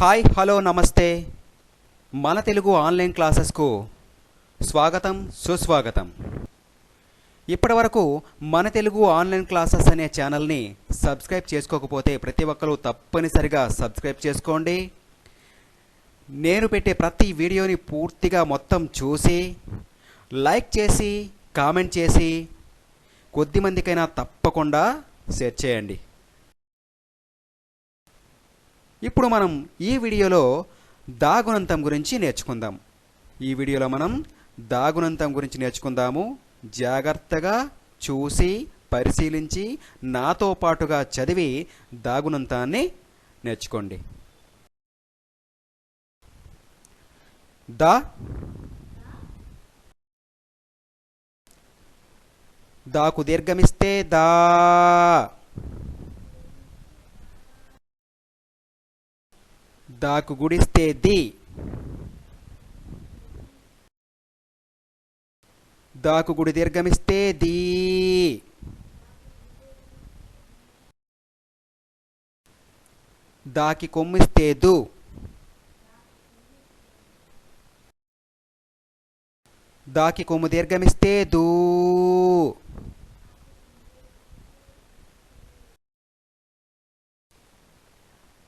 Hi hello నమస్తే. మన Telugu online క్లాసెస్కు స్వాగతం సుస్వాగతం. ఇప్పటివరకు మన తెలుగు ఆన్లైన్ క్లాసెస్ అనే ఛానల్ని సబ్స్క్రైబ్ చేసుకోకపోతే ప్రతి ఒక్కరూ తప్పనిసరిగా సబ్స్క్రైబ్ చేసుకోండి. నేను పెట్టే ప్రతి వీడియోని పూర్తిగా మొత్తం చూసి లైక్ చేసి కామెంట్ చేసి కొద్ది మందికైనా తప్పకుండా షేర్ చేయండి. ఇప్పుడు మనం ఈ వీడియోలో దాగునంతం గురించి నేర్చుకుందాం. ఈ వీడియోలో మనం దాగునంతం గురించి నేర్చుకుందాము. జాగ్రత్తగా చూసి పరిశీలించి నాతో పాటుగా చదివి దాగునంతాన్ని నేర్చుకోండి. దా. దాకు దీర్ఘమిస్తే దా. దాకు గుడిస్తే ది దాకు గుడి దీర్ఘమిస్తే దీ దాకి కొమ్మిస్తే దు దాకి కొమ్ము దీర్ఘమిస్తే దూ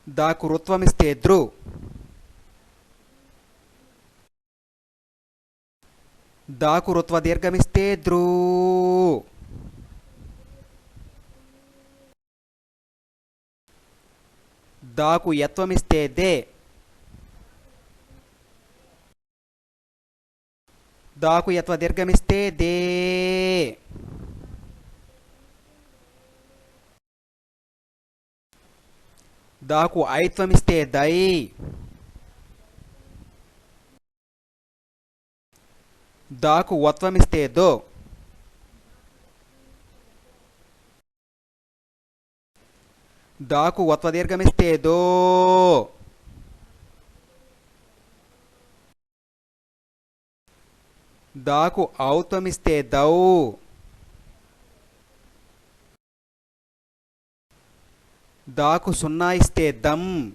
దాకు రుత్వమిస్తే ద్రు దాకు రుత్వ దీర్ఘమిస్తే దాకు యత్వమిస్తే దే. దాకు యత్వ దీర్ఘమిస్తే దే. దాకు ఐత్వమిస్తే దై దాకు వత్వమిస్తే దో. దాకు వత్వ దీర్ఘమిస్తే దో. దాకు ఔత్వమిస్తే దౌ. దాకు సున్నా ఇస్తే దమ్.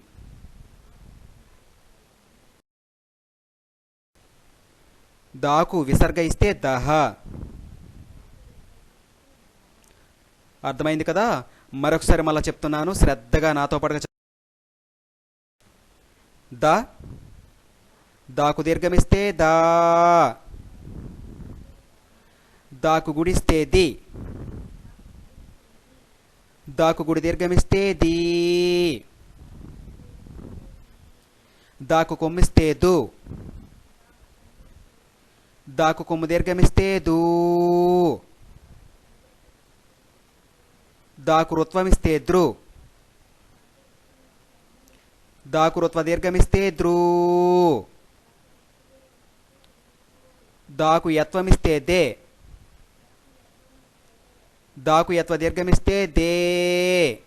దాకు విసర్గ ఇస్తే దహ. అర్థమైంది కదా? మరొకసారి మళ్ళా చెప్తున్నాను శ్రద్ధగా నాతో పాటుగా ద. దాకు దీర్ఘమిస్తే దా. దాకు గుడిస్తే ది. దాకు గుడి దీర్ఘమిస్తే దీ దాకు కొమ్మిస్తే దు దాకు కొమ్ము దీర్ఘమిస్తే దూ దాకు రుత్వమిస్తే ద్రు దాకు రుత్వ దీర్ఘమిస్తే ద్రూ దాకు యత్వమిస్తే దే దాకు యత్వ దీర్ఘమిస్తే దే.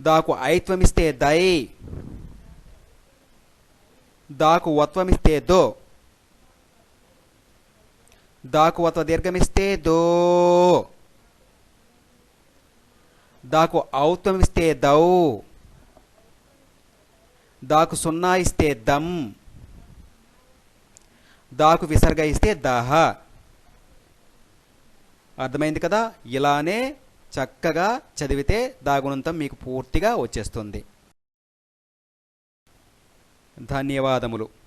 దాకు ఐత్వమిస్తే దై. దాకు వత్వమిస్తే దో. దాకు వత్వ దీర్ఘమిస్తే దో. దాకు ఔత్వమిస్తే దౌ. దాకు సున్నా ఇస్తే దమ్. దాకు విసర్గ ఇస్తే దహ. అర్థమైంది కదా? ఇలానే చక్కగా చదివితే దాగుణంతం మీకు పూర్తిగా వచ్చేస్తుంది. ధన్యవాదములు.